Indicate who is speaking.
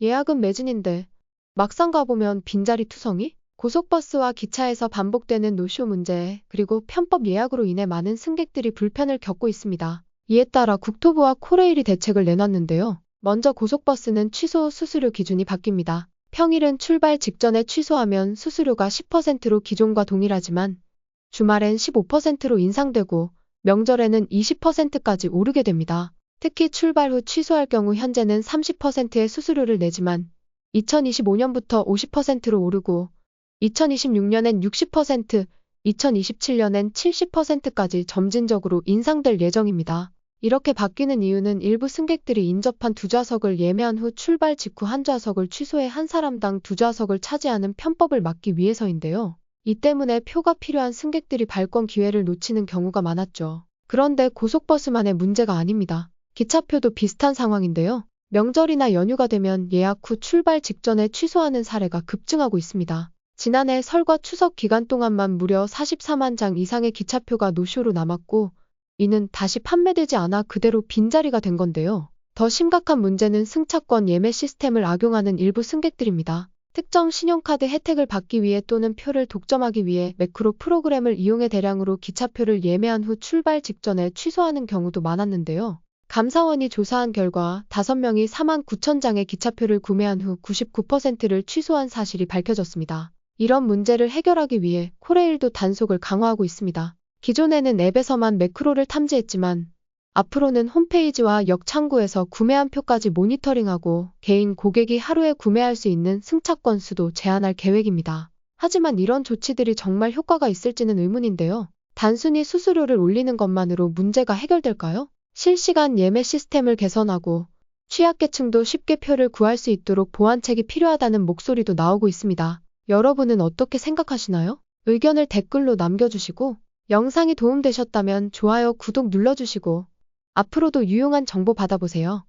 Speaker 1: 예약은 매진인데 막상 가보면 빈자리 투성이? 고속버스와 기차에서 반복되는 노쇼 문제, 그리고 편법 예약으로 인해 많은 승객들이 불편을 겪고 있습니다. 이에 따라 국토부와 코레일이 대책을 내놨는데요. 먼저 고속버스는 취소 수수료 기준이 바뀝니다. 평일은 출발 직전에 취소하면 수수료가 10%로 기존과 동일하지만 주말엔 15%로 인상되고 명절에는 20%까지 오르게 됩니다. 특히 출발 후 취소할 경우 현재는 30%의 수수료를 내지만 2025년부터 50%로 오르고 2026년엔 60%, 2027년엔 70%까지 점진적으로 인상될 예정입니다. 이렇게 바뀌는 이유는 일부 승객들이 인접한 두 좌석을 예매한 후 출발 직후 한 좌석을 취소해 한 사람당 두 좌석을 차지하는 편법을 막기 위해서인데요. 이 때문에 표가 필요한 승객들이 발권 기회를 놓치는 경우가 많았죠. 그런데 고속버스만의 문제가 아닙니다. 기차표도 비슷한 상황인데요. 명절이나 연휴가 되면 예약 후 출발 직전에 취소하는 사례가 급증하고 있습니다. 지난해 설과 추석 기간 동안만 무려 44만 장 이상의 기차표가 노쇼로 남았고 이는 다시 판매되지 않아 그대로 빈자리가 된 건데요. 더 심각한 문제는 승차권 예매 시스템을 악용하는 일부 승객들입니다. 특정 신용카드 혜택을 받기 위해 또는 표를 독점하기 위해 매크로 프로그램을 이용해 대량으로 기차표를 예매한 후 출발 직전에 취소하는 경우도 많았는데요. 감사원이 조사한 결과 5명이 4만 9천 장의 기차표를 구매한 후 99%를 취소한 사실이 밝혀졌습니다. 이런 문제를 해결하기 위해 코레일도 단속을 강화하고 있습니다. 기존에는 앱에서만 매크로를 탐지했지만 앞으로는 홈페이지와 역 창구에서 구매한 표까지 모니터링하고 개인 고객이 하루에 구매할 수 있는 승차권 수도 제한할 계획입니다. 하지만 이런 조치들이 정말 효과가 있을지는 의문인데요. 단순히 수수료를 올리는 것만으로 문제가 해결될까요? 실시간 예매 시스템을 개선하고 취약계층도 쉽게 표를 구할 수 있도록 보완책이 필요하다는 목소리도 나오고 있습니다. 여러분은 어떻게 생각하시나요? 의견을 댓글로 남겨주시고 영상이 도움되셨다면 좋아요, 구독 눌러주시고 앞으로도 유용한 정보 받아보세요.